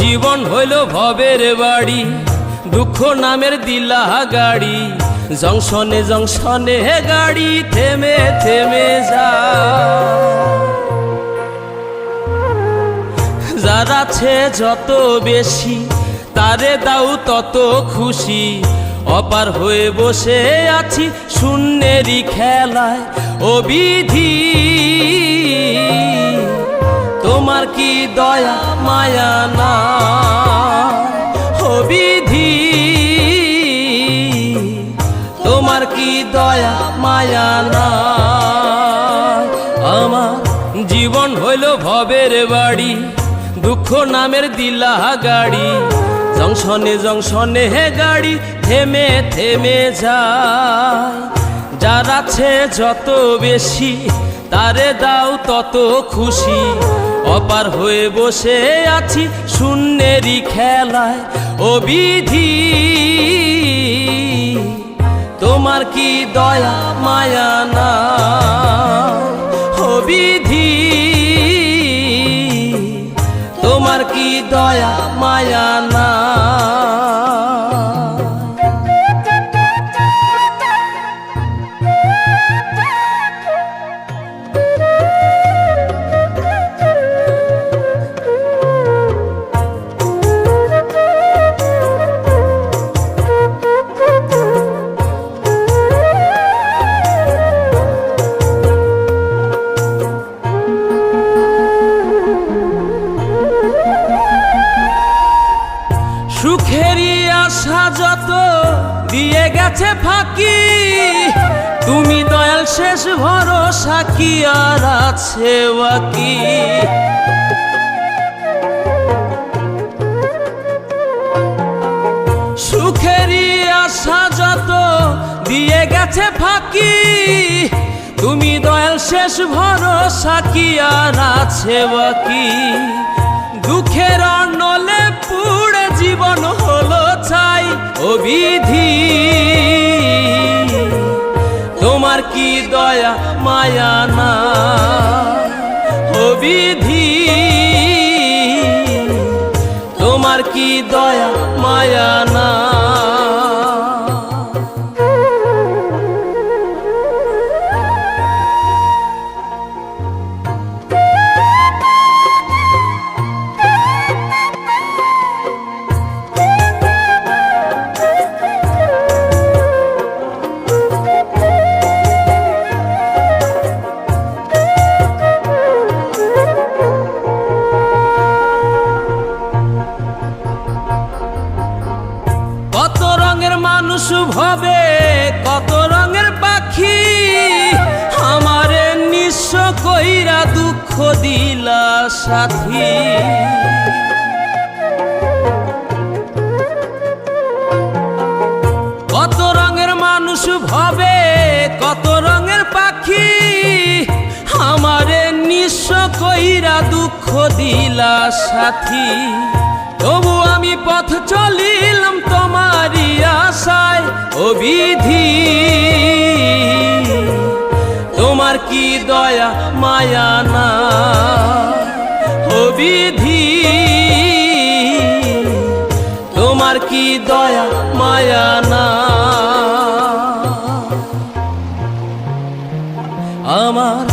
জীবন হইল ভবের বাড়ি, দুঃখ নামের দিলা গাড়ি, জংশনে জংশনে গাড়ি থেমে থেমে যা। যার আছে যত বেশি, তারে দাও তত খুশি। অপার হয়ে বসে আছি শূন্যেরই খেলায় ও বিধি তোমার কি দয়া, মায়া, না তোমার কি দয়া, মায়া না? আমার জীবন হইল ভবের বাড়ি, দুঃখ নামের দিলা গাড়ি। জংশনে জংশনে হে গাড়ি, থেমে থেমে যায়। যার আছে যত বেশি, তারে দাও তত খুশি। অপার হয়ে বসে আছি শূন্যেরই খেলায়। ও বিধি তোমার কি দয়া মায়া না? হবিধি বিধি তোমার কি দয়া মায়া না? আশা যত দিয়ে গেছে ফাঁকি, তুমি দয়াল শেষ ভরসা কি আর আছে বাকি? সুখেরই আশা যত দিয়ে গেছে ফাঁকি, তুমি দয়াল শেষ ভরসা কি আর আছে বাকি? দুঃখের অবিধি তোমার কি দয়া মায়া না? অবিধি তোমার কি দয়া মায়া কত রঙের মানুষ ভবে, কত রঙের পাখি। আমারে নিঃস্ব কইরা দুঃখ দিলা সাথী। কত রঙের মানুষ ভবে, কত রঙের পাখি। আমারে নিঃস্ব কইরা দুঃখ দিলা সাথী। তবু আমি পথ চলিলাম তোমারই আশায় অবিধি তোমার কি দয়া, মায়া না? অবিধি তোমার কি দয়া, মায়া না? আমার